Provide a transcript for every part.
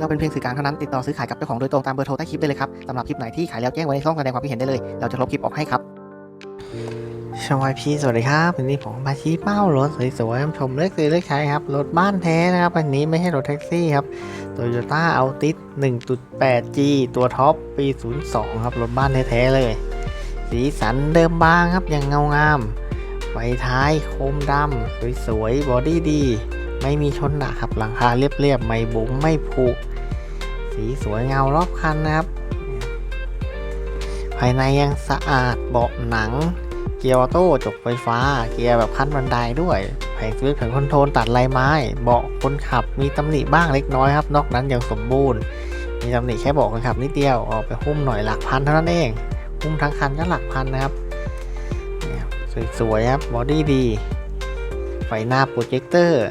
เราเป็นเพียงสื่อกลางเท่านั้นติดต่อซื้อขายกับเจ้าของโดยตรงตามเบอร์โทรใต้คลิปได้เลยครับสำหรับคลิปไหนที่ขายแล้วแจ้งไว้ในช่องแสดงความคิดเห็นได้เลย เราจะลบคลิปออกให้ครับชาวายพีสวัสดีครับวันนี้ผมมาชี้เป้ารถสวยๆชมเลือกซื้อเลือกใช้ครับ รถบ้านแท้นะครับอันนี้ไม่ใช่รถแท็กซี่ครับ Toyota Altis 1.8G ตัวท็อปปี 02 ครับ รถบ้านแท้ๆเลย สีสันเดิมบางครับยังเงางามไฟท้ายโคมดำสวยๆบอดี้ดี ไม่มีชนหนักครับหลังคาเรียบๆไม่บุ๋มไม่ผุสีสวยเงารอบคันนะครับ ภายในยังสะอาดเบาะหนัง เกียร์ออโต้จกไฟฟ้า เกียร์แบบขั้นบันไดด้วยแผงสวิตช์แผงคอนโทรลตัดลายไม้ เบาะคนขับมีตำหนิบ้างเล็กน้อยครับ นอกนั้นยังสมบูรณ์ มีตำหนิแค่เบาะคนขับนิดเดียวออกไปหุ้มหน่อยหลักพันเท่านั้นเองหุ้มทั้งคันก็หลักพันนะครับสวยๆครับบอดี้ดีไฟหน้าโปรเจคเตอร์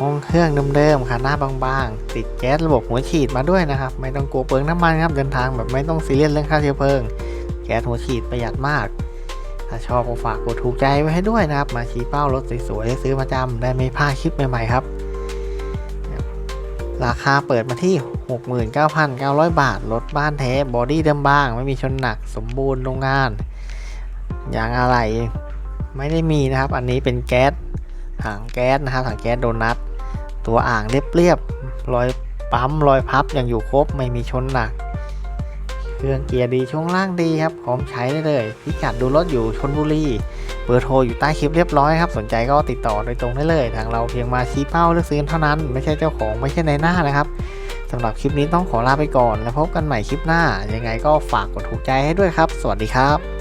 ห้องเครื่องเดิมๆค่ะหน้าบางๆ ติดแก๊สระบบหัวฉีดมาด้วยนะครับ ไม่ต้องกลัวเปลืองน้ำมันครับเดินทางแบบไม่ต้องซีเรียสเรื่องค่าเชื้อเพลิง แก๊สหัวฉีดประหยัดมาก ถ้าชอบก็ฝากกดถูกใจไว้ให้ด้วยนะครับ มาชี้เป้ารถสวยๆซื้อประจำได้ไม่พลาดคลิปใหม่ๆครับ ราคาเปิดมาที่ 69,900 บาทรถบ้านแท้บอดี้เดิมบาง ไม่มีชนหนักสมบูรณ์โรงงานยางอะไรไม่ได้มีนะครับ อันนี้เป็นแก๊สถังแก๊สนะครับถังแก๊สโดนัท ตัวอ่างเรียบๆรอยปั๊มรอยพับยังอยู่ครบไม่มีชนหนัก เครื่องเกียร์ดีช่วงล่างดีครับพร้อมใช้ได้เลย พิกัดดูรถอยู่ชนบุรีเบอร์โทรอยู่ใต้คลิปเรียบร้อยครับ สนใจก็ติดต่อโดยตรงได้เลย ทางเราเพียงมาชี้เป้าเลือกซื้อเท่านั้น ไม่ใช่เจ้าของไม่ใช่ในหน้านะครับสำหรับคลิปนี้ต้องขอลาไปก่อน แล้วพบกันใหม่คลิปหน้า ยังไงก็ฝากกดถูกใจให้ด้วยครับ สวัสดีครับ